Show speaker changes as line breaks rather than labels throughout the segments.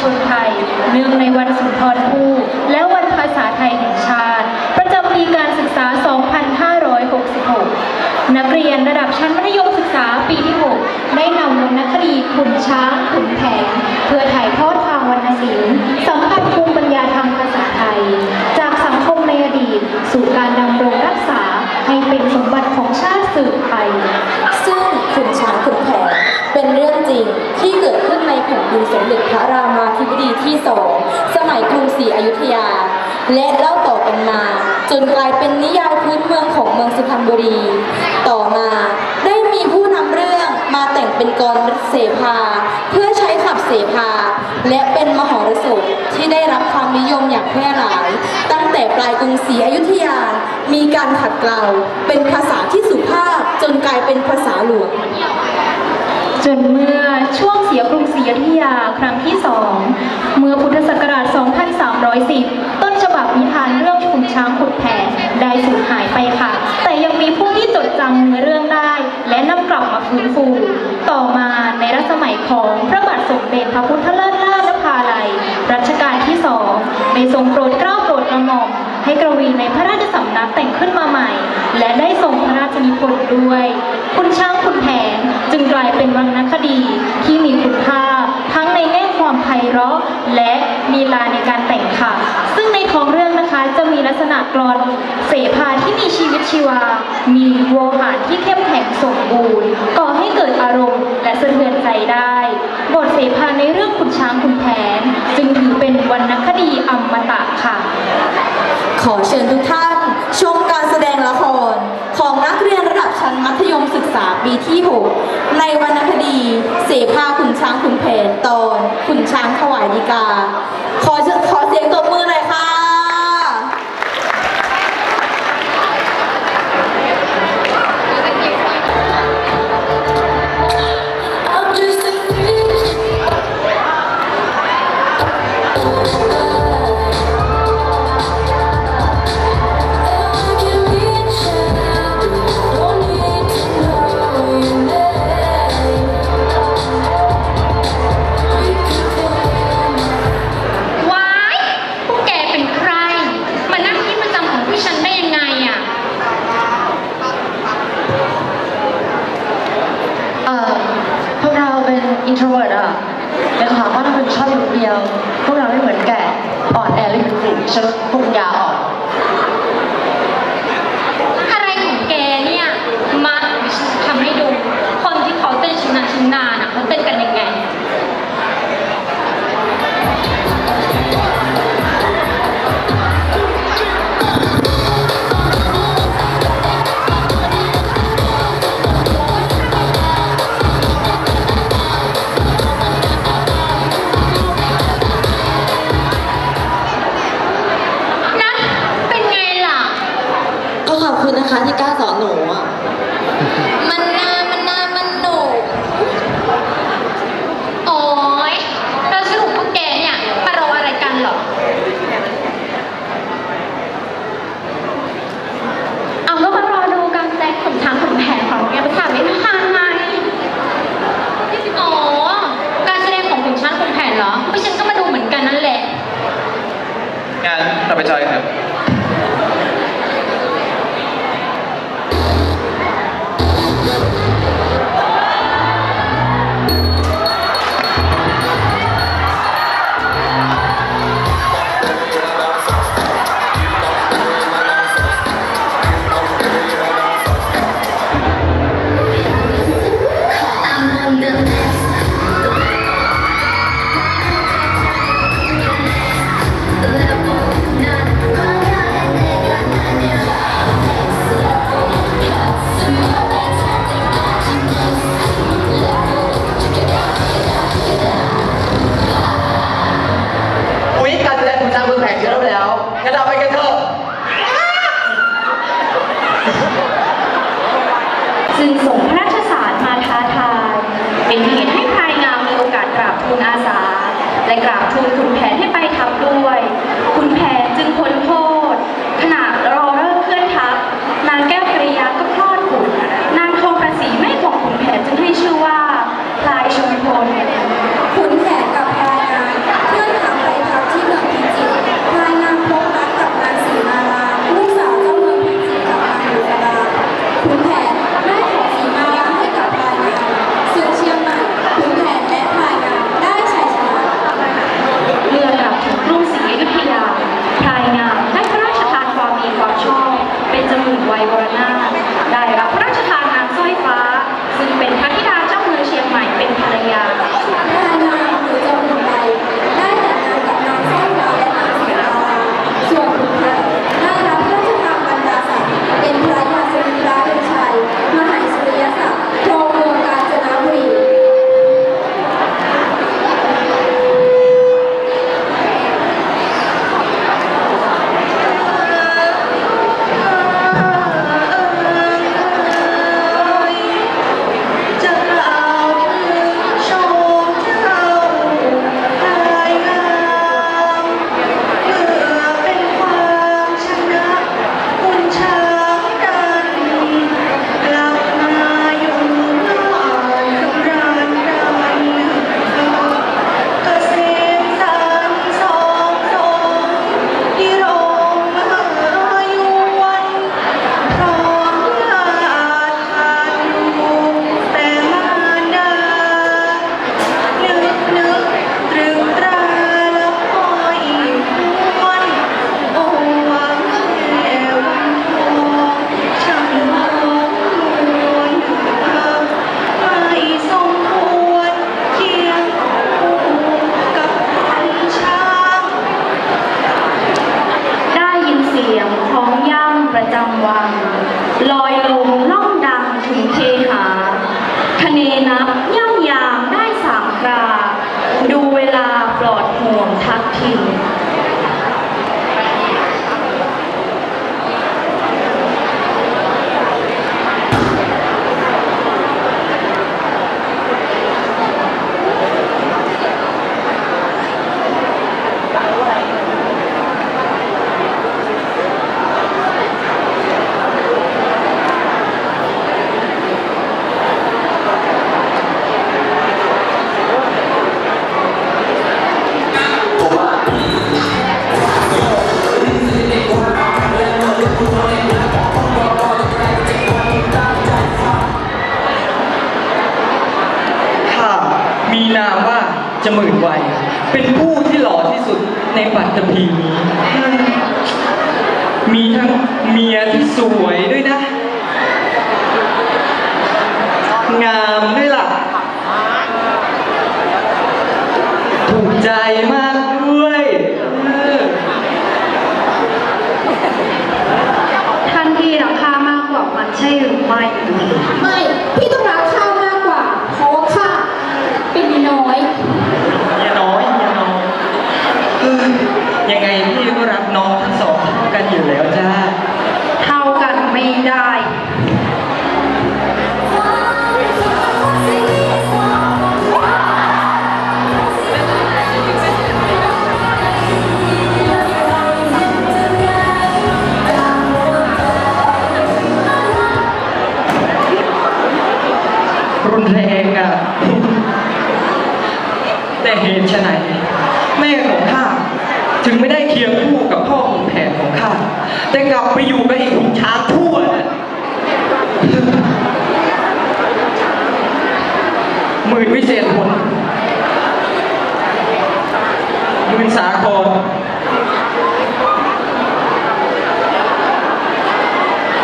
ชนไทย เนื่องในวันสุนทรภู่และวันภาษาไทยแห่งชาติ ประจำปีการศึกษา 2566 นักเรียนระดับชั้นมัธยมศึกษาปีที่ 6 ได้นำวรรณคดีขุนช้างขุนแผน เพื่อถ่ายทอดทางวรรณศิลป์สัมผัสภูมิปัญญาทางภาษาไทย จากสังคมในอดีต สู่การดำรงรักษาให้เป็นสมบัติของชาติสืบไป
ซึ่งขุนช้างขุนแผนเป็นเรื่องจริงที่เกิดขึ้นใน แผ่นดินสมเด็จพระรามาธิบดีที่สองสมัยกรุงศรีอยุธยา และเล่าต่อกันมา จนกลายเป็นนิยายพื้นเมืองของเมืองสุพรรณบุรี ต่อมาได้มีผู้นำเรื่องมาแต่งเป็นกรเสภา เพื่อใช้ขับเสภา และเป็นมหรสพที่ได้รับความนิยมอย่างแพร่หลาย ตั้งแต่ปลายกรุงศรีอยุธยา มีการขัดเกลาเป็นภาษาที่สุภาพจนกลายเป็นภาษาหลวง
จนเมื่อช่วงเสียกรุงศรีอยุธยาครั้งที่สองเมื่อพุทธศักราช 2310 ต้นฉบับนิทานเรื่องขุนช้างขุนแผนได้สูญหายไปค่ะ แต่ยังมีผู้ที่จดจำเนื้อเรื่องได้ และนำกลับมาฟื้นฟู ต่อมาในรัชสมัยของพระบาทสมเด็จพระพุทธเลิศล่านภาลัยรัชกาลที่สองได้ทรงโปรดเกล้าโปรดกระหม่อมให้กระวีในพระราชสำนักแต่งขึ้นมาใหม่ และได้ทรงพระราชนิพนธ์ด้วย คุณช้างคุณแผน จึงกลายเป็นวรรณคดีที่มีคุณค่า ทั้งในแง่ความไพเราะและลีลาในการแต่งค่ะ ซึ่งในท้องเรื่องนะคะจะมีลักษณะกรอนเสภาที่มีชีวิตชีวา มีโวหารที่เข้มแข็งสมบูรณ์ก่อให้เกิดอารมณ์ และสะเทือนใจได้ บทเสภาในเรื่องขุนช้างขุนแผน จึงถือเป็นวรรณคดีอมตะค่ะ
ขอเชิญทุกท่านชมการ ธยมศึกษาปีที่ 6 ในวรรณคดี เสภาขุนช้างขุนแผนตอน ขุนช้างถวายดีกา
ฉัน
พุ่
งยา
ออ
ก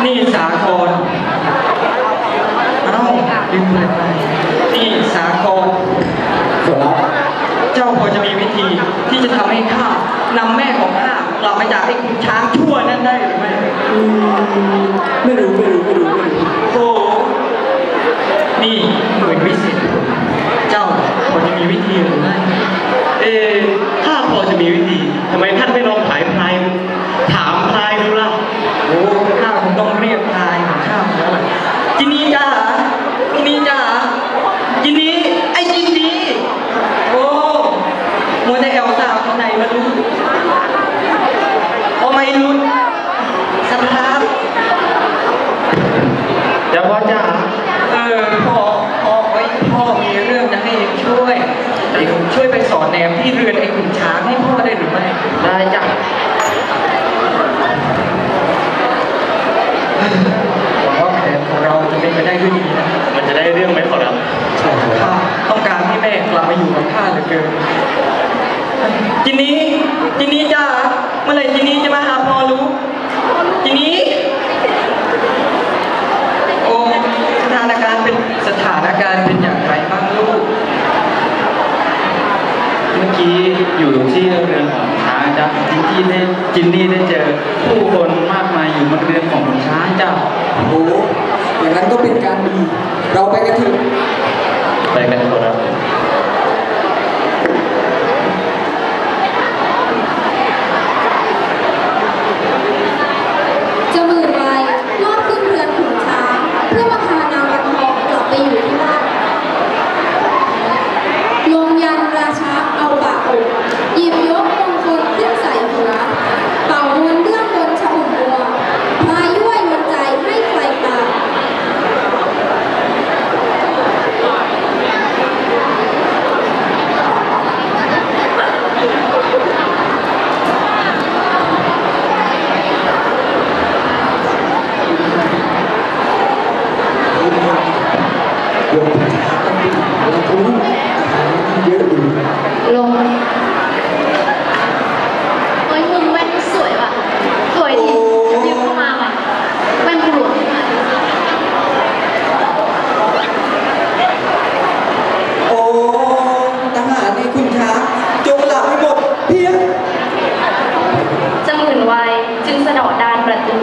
นี่สา
ครเอ้า
ลืมเลย
ไป
นี่
สาคร
ขอรับ
เจ้าพอจะมีวิธีที่จะทำให้ข้านำแม่ของข้ากลับมาจากไอ้คุณช้างชั่วนั่นได้หรือไม่
ไม่รู้ไม่รู้ไม่รู้ไม่รู้
โอ้นี่หมื่นวิเศษเจ้าพอจะมีวิธีหรือไม่
เอ๊ะถ้าพอจะ มีวิธีทำไมท่านไม่ลองถ่ายพลายถามพลายดูล่ะ
โอ้ข้าคงต้องเรียกทายของข้ามาแล้วล่ะจินนี่จ้าจินนี่จ้าจินนี่ไอ้จินนี่โอ้มัวแต่แอลสาวข้างในมาดูโอ้ไม่รุนสภาพ
เดี๋ยวพ่อจ๋า
เออพ่อพ่อไว้พ่อมีเรื่องจะให้ช่วยไอ้ช่วยไปสอนแนมที่เรือนไอ้ขุนช้างให้พ่อ ได้หรือไม่
ได้จ้ะ
หวังว่าแผนของเราจะเป็นไปได้ด้วยดีนะ
มันจะได้เรื่องไหมขอรับ
ใช่ครับ
ข้าต้องการให้แม่กลับมาอยู่กับข้าเหลือเกิน จินนี้ จินนี้จ้าเมื่อไหร่จินนี้จะมาหาพ่อรู้ จินนี้ โอ้สถานการณ์เป็นสถานการณ์เป็นอย่างไรบ้างลูก
เมื่อกี้อยู่ที่เรือนขอ งช้างจ้ะจินนี่ได้จินนี่ได้เจอผู้คนมากมายอยู่บนเรือนของช้างจ้ะ
โอ้อย่างนั้นก็เป็นการดี เราไปกันเถอะ
ไปกันขอรับ
จะหมื่นวายลอดขึ้นเรือนขุนช้าง เพื่อมาพานางวันทองกลับไปอยู่ที่บ้านลงยันราชาเอาบาอกหยิบยกมงคลขึ้นใส่หัว เป่ามนต์เรื่องบนฉอุ่มบัวมายั่วยวนใจให้ใครตาม
เดี๋ยวผมจะหากันไปเราคุ้มอาหารมันเยอะอยู่
ลง
เฮ้ยมึงแว่นสวยว่ะ สวยดิยืมเข้ามาว่ะแว่นกูหลวม
โอ้ทหารในคุณช้างจงหลับให้หมดเพียง
จะหมื่นวัยจึง สะเดาะดานประตู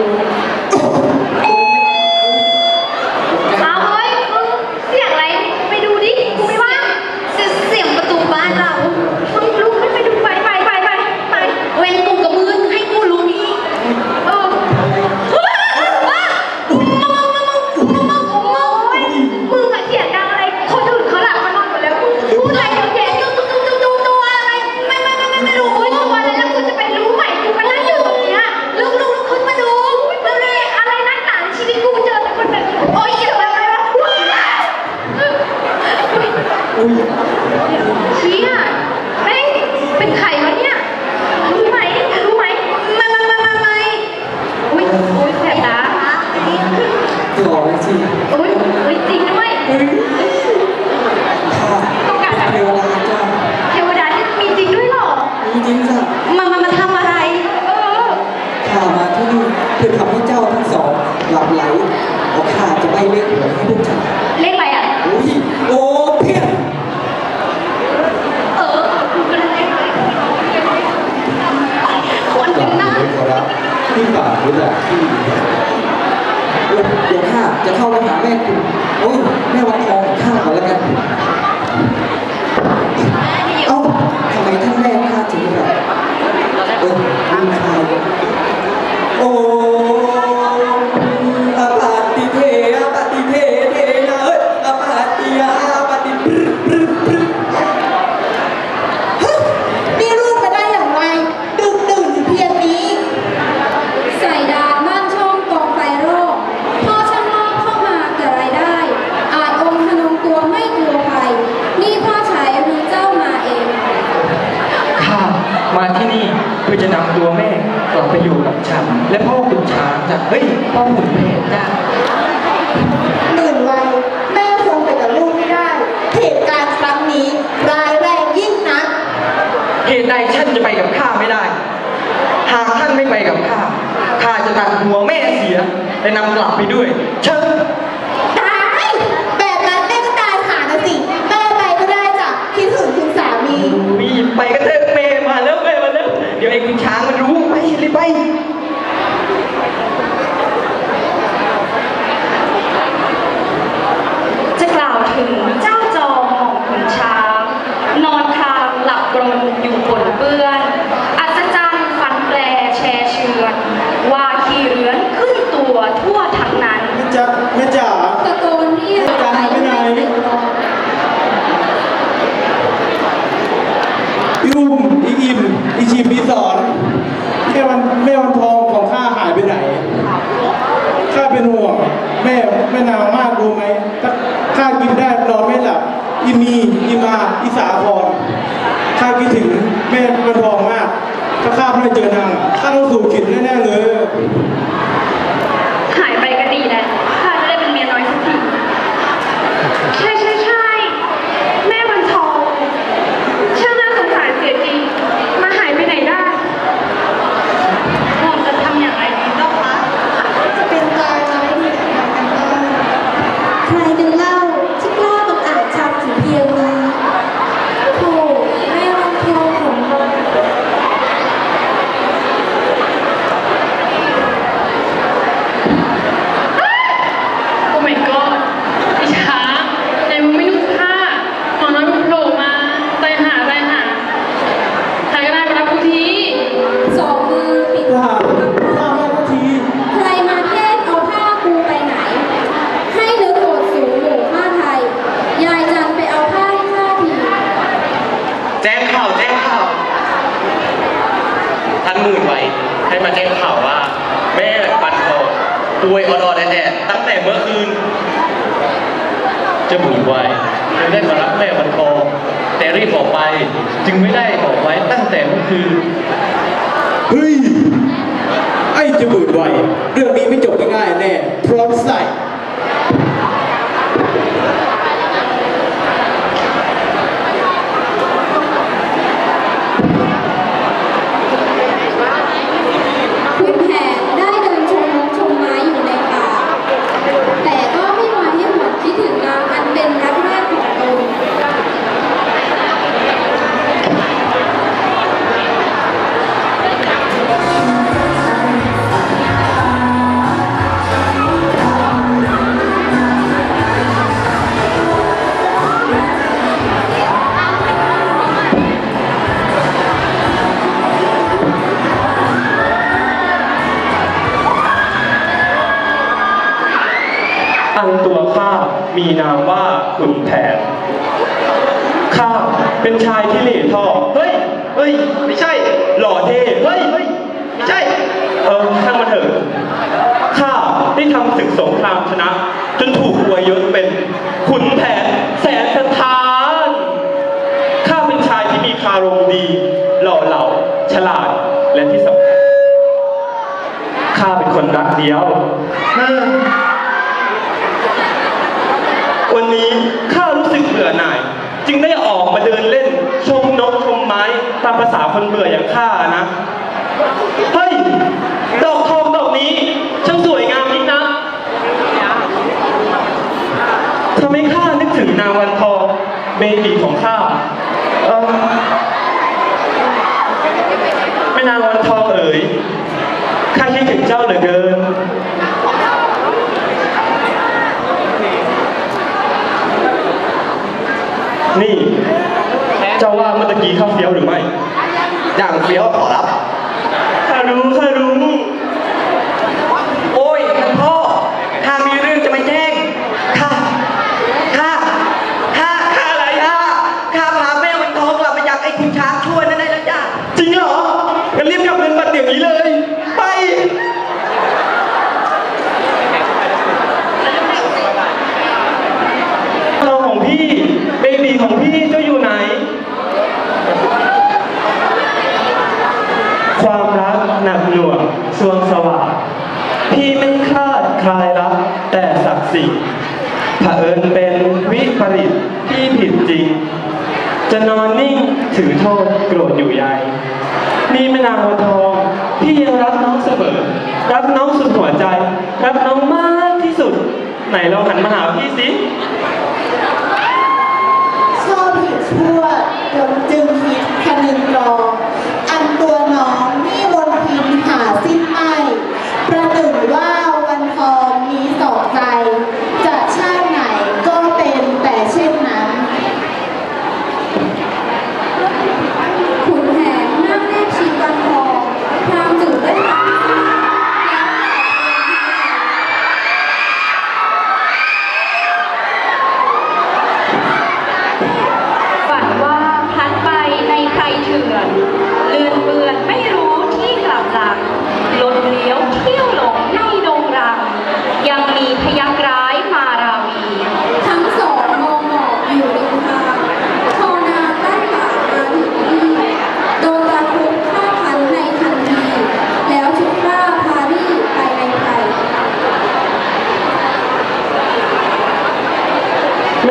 หุ่นึ่งวัยแม่คงไปกับลูกไม่ได้ เหตุการณ์ครั้งนี้ร้า
ย
แรงยิ่ง
นัก เห
ตุใด
ท่น
จะไปกับข้าไม่ได้
หากท่านไม่ไป
กับข้า
ข้า
จะ
ตัดหัวแม่
เสียและนำกลับ
ไปด้
วย เชิญ ฮ้ยไม่ใช่ เออช่างมันเถอะ ข้าได้ทำศึกสงครามชนะ จนถูกอวยยศเป็นขุนแผนแสนสถาน ข้าเป็นชายที่มีคารมดี หล่อเหลา ฉลาด และที่สำคัญ ข้าเป็นคนรักเดียว วันนี้ข้ารู้สึกเบื่อหน่าย จึงได้ออกมาเดินเล่น ชมนกชมไม้ ตามภาษาคนเบื่ออย่างข้านะ เฮ้ย ดอกทองดอกนี้ช่างสวยงามนิดนะทำให้ข้านึกถึงนางวันทองเบบีของข้าเม่นางวันทองเอ๋ยข้าคิดถึงเจ้าเหลือเกินนี่ เจ้าว่าเมื่อกี้เข้าเฟี้ยวหรือไม่
อย่างเฟี้ยวขอรับ จริง
เผอิญเป็นวิปริตที่ผิดจริง จะนอนนิ่งถือโทษโกรธอยู่ใยนี่แม่นางวันทองที่ยังรักน้องเสมอ
รักน้องสุดหัวใจ รักน้องมากที่สุด ไหนลองหันมาหาพี่สิ
ชอบผิดชั่วจนจึงคิดคันึงรอ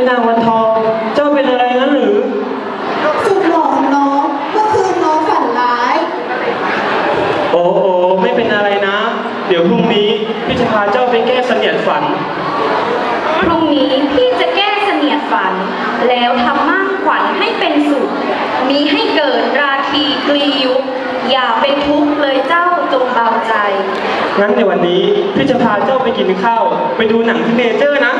นางวันทอง เจ้า
เป็
นอะไร
นั้นหรือ
สุดหลอขน้องเมื่อคืนน้องฝันร้าย
โอ้โอไม่เป็นอะไรนะ เดี๋ยวพรุ่งนี้พี่จะพาเจ้าไปแก้เสนียดฝัน
พรุ่งนี้พี่จะแก้เสนียดฝัน แล้วทำมั่งขวัญให้เป็นสุข มีให้เกิดราคีกลียุคอย่าเป็นทุกข์เลยเจ้าจงเบาใจ
งั้นในวันนี้พี่จะพาเจ้าไปกินข้าว ไปดูหนังที่เน
เจอ
ร์
นะ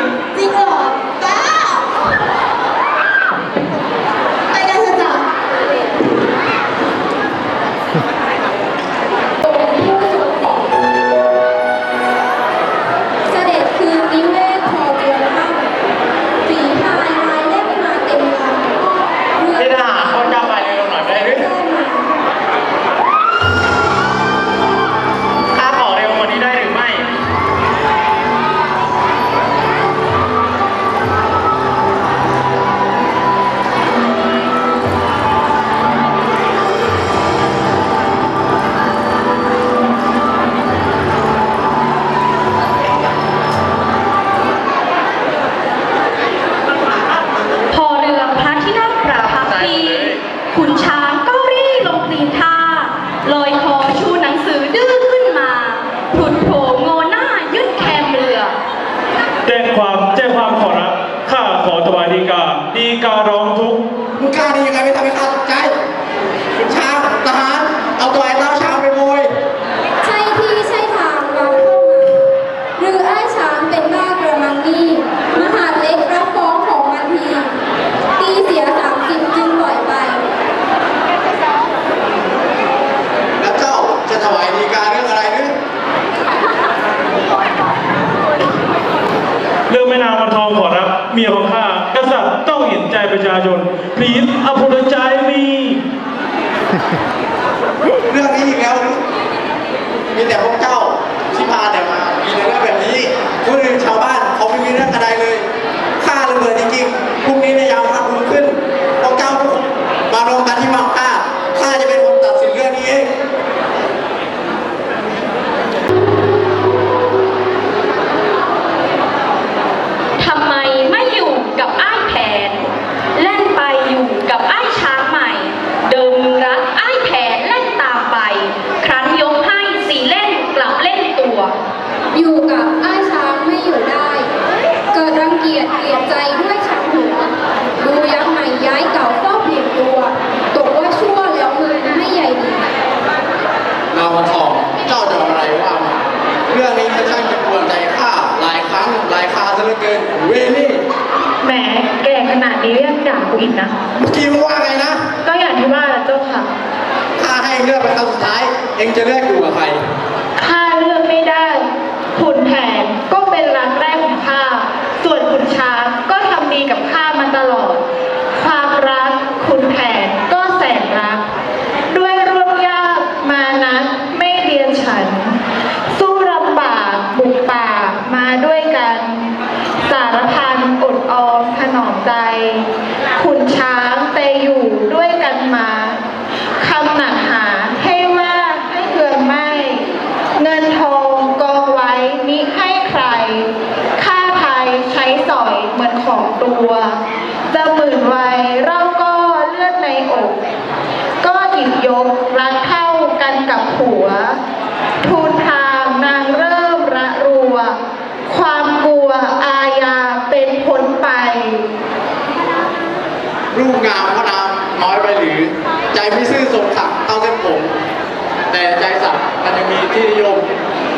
ประ
ชาชน Please apologize me
ขุน
ช้างไป
อยู่ด้วยกันมา
คำหนั
กหา
ให้ว่าให้
เกลือไม่ เงินทองกองไว้มิให้ใคร ค่าไทยใช้สอยเหมือนของตัวจะหมื่นไวเราก็เลือดในอก ก็หยิบยกรักเท่ากันกับผัว ทุน
รูปงามพระนามน้อยไปหรือ ใจไม่ซื่อสมศักดิ์เท่าเส้นผม แต่ใจสัตว์มันยังมีที่นิยม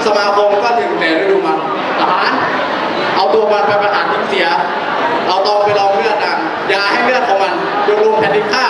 สมาคมก็ถึงแต่ฤดูมันทหารเอาตัวมันไปประหารทิ้งเสีย เอาตองไปลองเลือดดังยาให้เลือดของมันโยนลงแผ่นดินข้า